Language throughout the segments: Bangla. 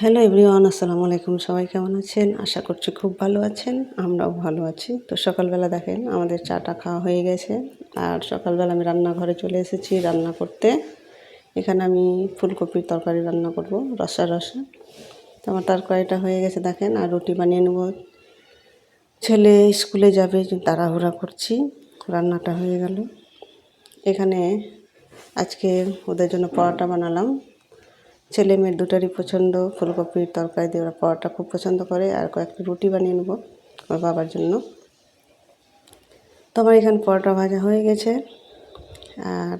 হ্যালো এভরিওয়ান, আসসালামু আলাইকুম। সবাই কেমন আছেন? আশা করছি খুব ভালো আছেন। আমরাও ভালো আছি। তো সকালবেলা দেখেন, আমাদের চাটা খাওয়া হয়ে গেছে। আর সকালবেলা আমি রান্নাঘরে চলে এসেছি রান্না করতে। এখানে আমি ফুলকপির তরকারি রান্না করব, রসা রসা। তো আমার তরকারিটা হয়ে গেছে দেখেন, আর রুটি বানিয়ে নেব। ছেলে স্কুলে যাবে তাড়াহুড়া করছি, রান্নাটা হয়ে গেল। এখানে আজকে ওদের জন্য পরোটা বানালাম। ছেলে মেয়ের দুটারই পছন্দ ফুলকপির তরকারি দিয়ে ওরা পরোটা খুব পছন্দ করে আর কয়েকটা রুটি বানিয়ে নেব আমার বাবার জন্য। তো আমার এখানে পরোটা ভাজা হয়ে গেছে আর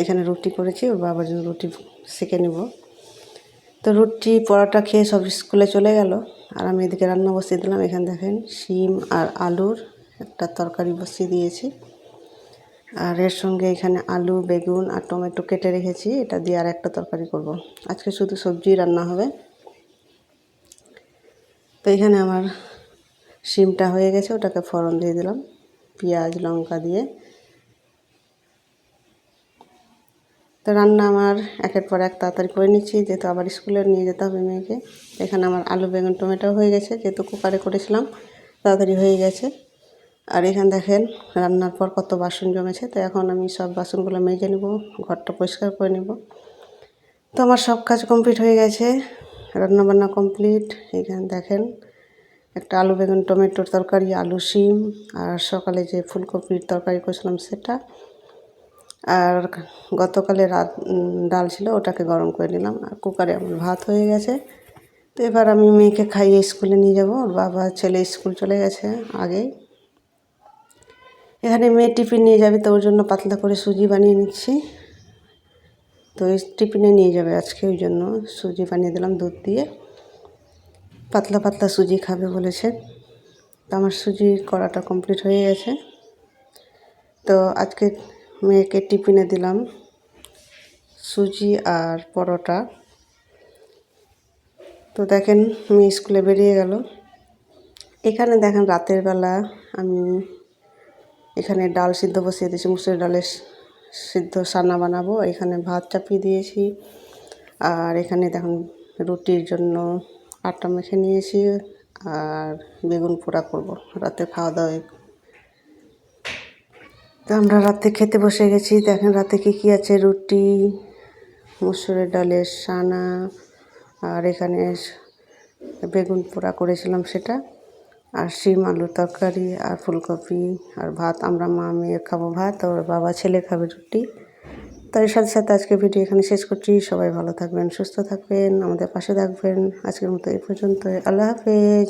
এখানে রুটি করেছি, ওর বাবার জন্য রুটি সেঁকে নেব। তো রুটি, পরোটা খেয়ে সব স্কুলে চলে গেল আর আমি এদিকে রান্না বসিয়ে দিলাম। এখানে দেখেন শিম আর আলুর একটা তরকারি বসিয়ে দিয়েছি। আর এর সঙ্গে এখানে আলু, বেগুন আর টমেটো কেটে রেখেছি। এটা দিয়ে আর একটা তরকারি করব। আজকে শুধু সবজি রান্না হবে। তো এখানে আমার শিমটা হয়ে গেছে, ওটাকে ফোড়ন দিয়ে দিলাম। পেঁয়াজ, লঙ্কা দিয়ে। তো রান্না আমার একের পর এক তাড়াতাড়ি করে নিচ্ছি। যেহেতু আবার স্কুলে নিয়ে যেতে হবে মেয়েকে, এখানে আমার আলু, বেগুন, টমেটো হয়ে গেছে। যেহেতু কুকারে করেছিলাম, তাড়াতাড়ি হয়ে গেছে। আর এখানে দেখেন রান্নার পর কত বাসন জমেছে, তো এখন আমি সব বাসনগুলো মেজে নেব, ঘরটা পরিষ্কার করে নেব। তো আমার সব কাজ কমপ্লিট হয়ে গেছে, রান্নাবান্না কমপ্লিট। এখানে দেখেন একটা আলু বেগুন, টমেটোর তরকারি, আলু শিম, আর সকালে যে ফুলকপির তরকারি করেছিলাম সেটা। আর গতকালে রাত ডাল ছিল, ওটাকে গরম করে নিলাম, আর কুকারে আমার ভাত হয়ে গেছে। তো এবার আমি মেয়েকে খাইয়ে স্কুলে নিয়ে যাব, ওর বাবা, ছেলে স্কুল চলে গেছে আগেই। এখানে মেয়ে টিফিন নিয়ে যাবে, তো ওর জন্য পাতলা করে সুজি বানিয়ে নিচ্ছি। তো এই টিফিনে নিয়ে যাবে আজকে, ওই জন্য সুজি বানিয়ে দিলাম দুধ দিয়ে। পাতলা পাতলা সুজি খাবে বলেছে। তো আমার সুজি করাটা কমপ্লিট হয়ে গেছে। তো আজকে মেয়েকে টিফিনে দিলাম সুজি আর পরোটা। তো দেখেন, মেয়ে স্কুলে বেরিয়ে গেল। এখানে দেখেন, রাতের বেলা আমি এখানে ডাল সিদ্ধ বসিয়ে দিয়েছি, মুসুর ডালের সিদ্ধ সানা বানাবো। এখানে ভাত চাপিয়ে দিয়েছি। আর এখানে দেখুন রুটির জন্য আটা মেখে নিয়েছি আর বেগুন পোড়া করব। রাতে খাওয়া দাওয়া তো আমরা রাতে খেতে বসে গেছি। দেখেন রাতে কী কী আছে? রুটি, মুসুরের ডালের সানা, আর এখানে বেগুন পোড়া করেছিলাম সেটা। আর শিম আলুর তরকারি, আর ফুলকপি, আর ভাত। আমরা মা মেয়ে খাব ভাত, আর বাবা ছেলে খাবে রুটি। তাই সাথে সাথে আজকে ভিডিও এখানে শেষ করছি। সবাই ভালো থাকবেন, সুস্থ থাকবেন, আমাদের পাশে থাকবেন। আজকের মতো এই পর্যন্ত আল্লাহ হাফেজ।